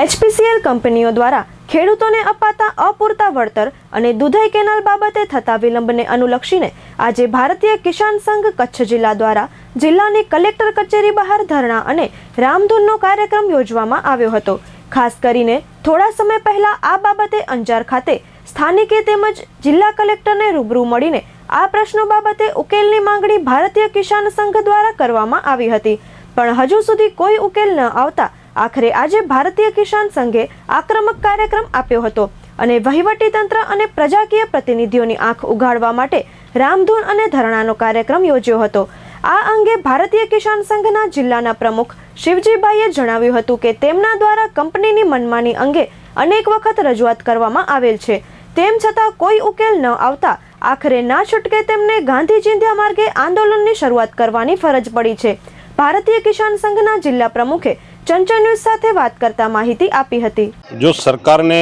HPCL કંપનીઓ દ્વારા ખેડૂતોને અપાતા અપૂરતા વળતર અને દુધઈ કેનાલ બાબતે થતા વિલંબને અનુલક્ષીને આજે ભારતીય કિસાન સંઘ કચ્છ જિલ્લા દ્વારા જિલ્લાની કલેક્ટર કચેરી બહાર ધરણા અને રામધૂનનો કાર્યક્રમ યોજવામાં આવ્યો હતો. ખાસ કરીને થોડા સમય પહેલા આ બાબતે અંજાર ખાતે સ્થાનિકે તેમજ જિલ્લા કલેક્ટરને રૂબરૂ મળીને આ પ્રશ્નો બાબતે ઉકેલની માંગણી ભારતીય કિસાન સંઘ દ્વારા કરવામાં આવી હતી. પણ હજુ સુધી કોઈ ઉકેલ ન આવતા આખરે આજે ભારતીય કિસાન સંઘે આક્રમક કાર્યક્રમ આપ્યો હતો અને વહીવટીતંત્ર અને પ્રજાકીય પ્રતિનિધિઓની આંખ ઉઘાડવા માટે રામધૂન અને ધરણાનો કાર્યક્રમ યોજ્યો હતો. આ અંગે ભારતીય કિસાન સંઘના જિલ્લાના પ્રમુખ શિવજીભાઈએ જણાવ્યું હતું કે તેમના દ્વારા કંપનીની મનમાની અંગે અનેક વખત રજૂઆત કરવામાં આવેલ છે. તેમ છતાં કોઈ ઉકેલ ન આવતા આખરે ના છૂટકે તેમને ગાંધી ચિંધ્યા માર્ગે આંદોલનની શરૂઆત કરવાની ફરજ પડી છે. ભારતીય કિસાન સંઘના જિલ્લા પ્રમુખે ચંચળ ન્યૂઝ સાથે વાત કરતા માહિતી આપી હતી. જો સરકારને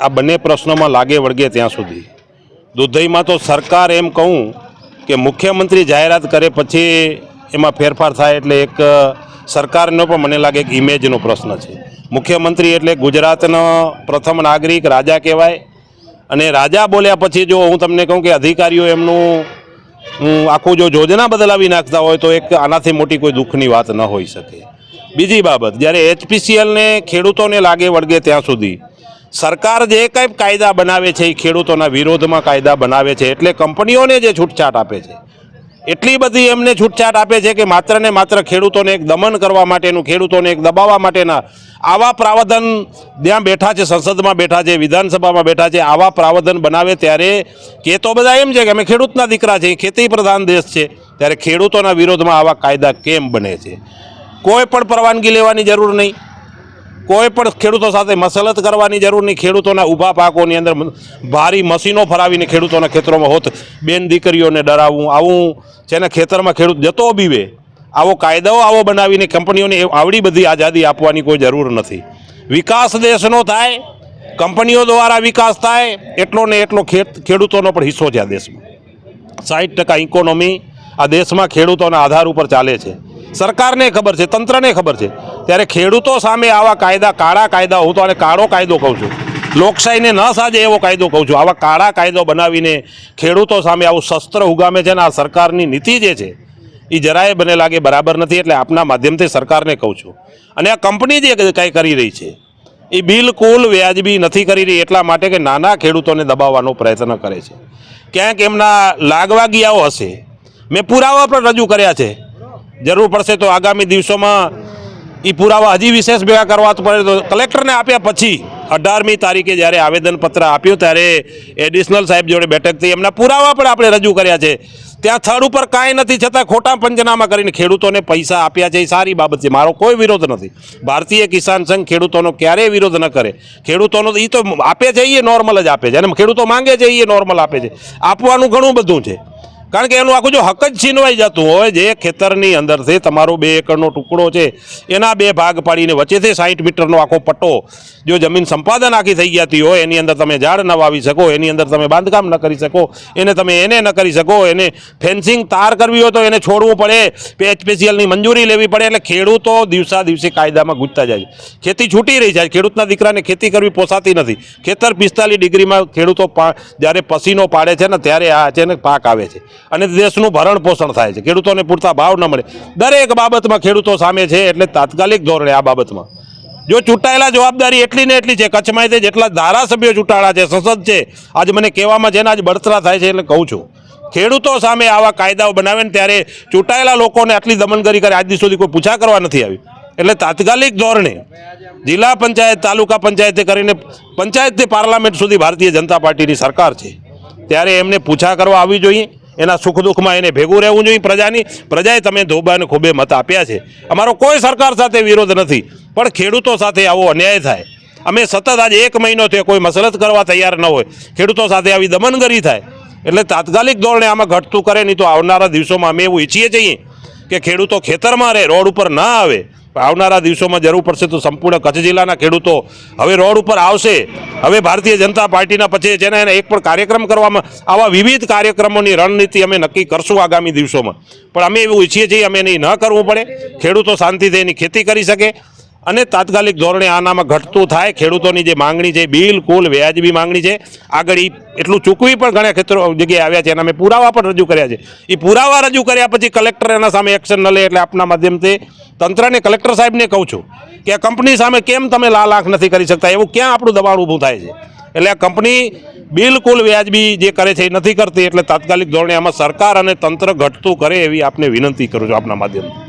આ બંને પ્રશ્નોમાં લાગે વળગે ત્યાં સુધી, દુધઈમાં તો સરકાર એમ કહું કે મુખ્યમંત્રી જાહેરાત કરે પછી એમાં ફેરફાર થાય એટલે એક સરકારનો પણ મને લાગે એક ઇમેજનો પ્રશ્ન છે. મુખ્યમંત્રી એટલે ગુજરાતનો પ્રથમ નાગરિક રાજા કહેવાય. અને રાજા બોલ્યા પછી જો હું તમને કહું કે અધિકારીઓ એમનું આખું જો યોજના બદલાવી નાખતા હોય તો એક આનાથી મોટી કોઈ દુઃખની વાત ન હોઈ શકે. બીજી બાબત, જ્યારે એચપીસીએલને ખેડૂતોને લાગે વળગે ત્યાં સુધી, સરકાર જે કંઈ કાયદા બનાવે છે એ ખેડૂતોના વિરોધમાં કાયદા બનાવે છે, એટલે કંપનીઓને જે છૂટછાટ આપે છે, એટલી બધી એમને છૂટછાટ આપે છે કે માત્ર ને માત્ર ખેડૂતોને એક દમન કરવા માટેનું, ખેડૂતોને એક દબાવવા માટેના, આવા પ્રાવધાન ત્યાં બેઠા છે, સંસદમાં બેઠા છે, વિધાનસભામાં બેઠા છે, આવા પ્રાવધાન બનાવે ત્યારે કે તો બધા એમ છે કે અમે ખેડૂતના દીકરા છે ખેતી પ્રધાન દેશ છે, ત્યારે ખેડૂતોના વિરોધમાં આવા કાયદા કેમ બને છે? કોઈ પણ પરવાનગી લેવાની જરૂર નહીં. કોઈ પણ ખેડૂતો સાથે મસલત કરવાની જરૂર નહીં. ખેડૂતોના ઊભા પાકોની અંદર ભારી મશીનો ફરાવીને ખેડૂતોના ખેતરોમાં હોત, બેન દીકરીઓને ડરાવવું આવું, જેના ખેતરમાં ખેડૂત જતો બીવે આવો કાયદાઓ આવો બનાવીને કંપનીઓને આવડી બધી આઝાદી આપવાની કોઈ જરૂર નથી. વિકાસ દેશનો થાય, કંપનીઓ દ્વારા વિકાસ થાય, એટલો ને એટલો ખેડૂતોનો પણ હિસ્સો છે આ દેશમાં. સાઠ ટકા ઇકોનોમી આ દેશમાં ખેડૂતોના આધાર ઉપર ચાલે છે. સરકારને ખબર છે, તંત્રને ખબર છે. ત્યારે ખેડૂતો સામે આવા કાયદા, કાળા કાયદા, હું તો આને કાળો કાયદો કહું છું. લોકશાહીને ન સાજે એવો કાયદો કહું છું. આવા કાળા કાયદો બનાવીને ખેડૂતો સામે આવું શસ્ત્ર ઉગામે છે ને આ સરકારની નીતિ જે છે એ જરાય બને લાગે બરાબર નથી એટલે આપના માધ્યમથી સરકારને કહું છું. અને આ કંપની જે કાંઈ કરી રહી છે એ બિલકુલ વ્યાજબી નથી કરી રહી એટલા માટે કે નાના ખેડૂતોને દબાવવાનો પ્રયત્ન કરે છે. ક્યાંક એમના લાગવાગીયાઓ હશે. મેં પુરાવા પણ રજૂ કર્યા છે. જરૂર પડશે તો આગામી દિવસોમાં એ પુરાવા હજી વિશેષ ભેગા કરવા પડે તો કલેક્ટરને આપ્યા પછી અઢારમી તારીખે જ્યારે આવેદનપત્ર આપ્યું ત્યારે એડિશનલ સાહેબ જોડે બેઠક થઈ. એમના પુરાવા પણ આપણે રજૂ કર્યા છે. ત્યાં થર્ડ ઉપર કાંઈ નથી, છતાં ખોટા પંચનામા કરીને ખેડૂતોને પૈસા આપ્યા છે. એ સારી બાબત છે. મારો કોઈ વિરોધ નથી. ભારતીય કિસાન સંઘ ખેડૂતોનો ક્યારેય વિરોધ ન કરે. ખેડૂતોનો એ તો આપે છે એ નોર્મલ જ આપે છે. અને ખેડૂતો માંગે છે એ નોર્મલ આપે છે. આપવાનું ઘણું બધું છે. કારણ કે એનું આખું જો હક જ છીનવાઈ જતું હોય, જે ખેતરની અંદરથી તમારો બે એકરનો ટુકડો છે, એના બે ભાગ પાડીને વચ્ચેથી સાઠ મીટરનો આખો પટ્ટો જો જમીન સંપાદન આખી થઈ જતી હોય, એની અંદર તમે ઝાડ ન વાવી શકો, એની અંદર તમે બાંધકામ ન કરી શકો, એને તમે એને ન કરી શકો, એને ફેન્સિંગ તાર કરવી હોય તો એને છોડવું પડે એચપીસીએલની મંજૂરી લેવી પડે, એટલે ખેડૂતો દિવસા દિવસે કાયદામાં ગુજતા જાય ખેતી છૂટી રહી જાય, ખેડૂતના દીકરાને ખેતી કરવી પોસાતી નથી. ખેતર પિસ્તાલીસ ડિગ્રીમાં ખેડૂતો જ્યારે પસીનો પાડે છે ને, ત્યારે આ છે ને પાક આવે છે. અને દેશનું ભરણ પોષણ થાય છે. ખેડૂતોને પૂરતા ભાવ ન મળે. દરેક બાબતમાં ખેડૂતો સામે છે એટલે તાત્કાલિક ધોરણે આ બાબતમાં. જો ચૂંટાયેલા જવાબદારી એટલી ને એટલી છે, કચ્છમાં તે જેટલા ધારાસભ્યો ચૂંટાયેલા છે, સંસદ છે, આજ મને કહેવામાં છે ને આજ બળતરા થાય છે એટલે કહું છું. ખેડૂતો સામે આવા કાયદાઓ બનાવે ને ત્યારે ચૂંટાયેલા લોકોને આટલી દમનગરી કરે, આજ સુધી કોઈ પૂછા કરવા નથી આવી એટલે તાત્કાલિક ધોરણે જિલ્લા પંચાયત, તાલુકા પંચાયતે કરીને પંચાયતથી પાર્લામેન્ટ સુધી ભારતીય જનતા પાર્ટીની સરકાર છે. ત્યારે એમને પૂછા કરવા આવવી જોઈએ. એના સુખ દુઃખમાં એને ભેગું રહેવું જોઈએ પ્રજાની. પ્રજાએ તમે ધોબાને ખૂબે મત આપ્યા છે. અમારો કોઈ સરકાર સાથે વિરોધ નથી, પણ ખેડૂતો સાથે આવો અન્યાય થાય. અમે સતત આજે એક મહિનો થયો કોઈ મસલત કરવા તૈયાર ન હોય. ખેડૂતો સાથે આવી દમનગરી થાય. એટલે તાત્કાલિક ધોરણે આમાં ઘટતું કરે નહીં તો આવનારા દિવસોમાં અમે એવું ઈચ્છીએ છીએ કે ખેડૂતો ખેતરમાં રહે, રોડ ઉપર ના આવે. આવનારા દિવસોમાં જરૂર પડશે તો સંપૂર્ણ કચ્છ જિલ્લાના ખેડૂતો હવે રોડ ઉપર આવશે. હવે ભારતીય જનતા પાર્ટીના પછી જેને એને એક પણ કાર્યક્રમ કરવામાં, આવા વિવિધ કાર્યક્રમોની રણનીતિ અમે નક્કી કરશું આગામી દિવસોમાં. પણ અમે એવું ઈચ્છીએ છીએ અમે નહીં ન કરવું પડે. ખેડૂતો શાંતિથી એની ખેતી કરી શકે. અને તાત્કાલિક ધોરણે આનામાં ઘટતું થાય. ખેડૂતોની જે માંગણી છે બિલકુલ વ્યાજબી માંગણી છે. આગળ એટલું ચૂકવી પણ ઘણા ખેતરો જગ્યાએ આવ્યા છે એના મેં પુરાવા પણ રજૂ કર્યા છે. એ પુરાવા રજૂ કર્યા પછી કલેક્ટર એના સામે એક્શન ન લે એટલે આપના માધ્યમથી તંત્રને કલેક્ટર સાહેબને કહું છું કે કંપની સામે કેમ તમે લાલ આંખ નથી કરી શકતા? એવું ક્યાં આપણું દબાણ ઊભું થાય છે? એટલે આ કંપની બિલકુલ વ્યાજબી જે કરે છે એ નથી કરતી, એટલે તાત્કાલિક ધોરણે આમાં સરકાર અને તંત્ર ઘટતું કરે એવી આપને વિનંતી કરું છું આપના માધ્યમથી.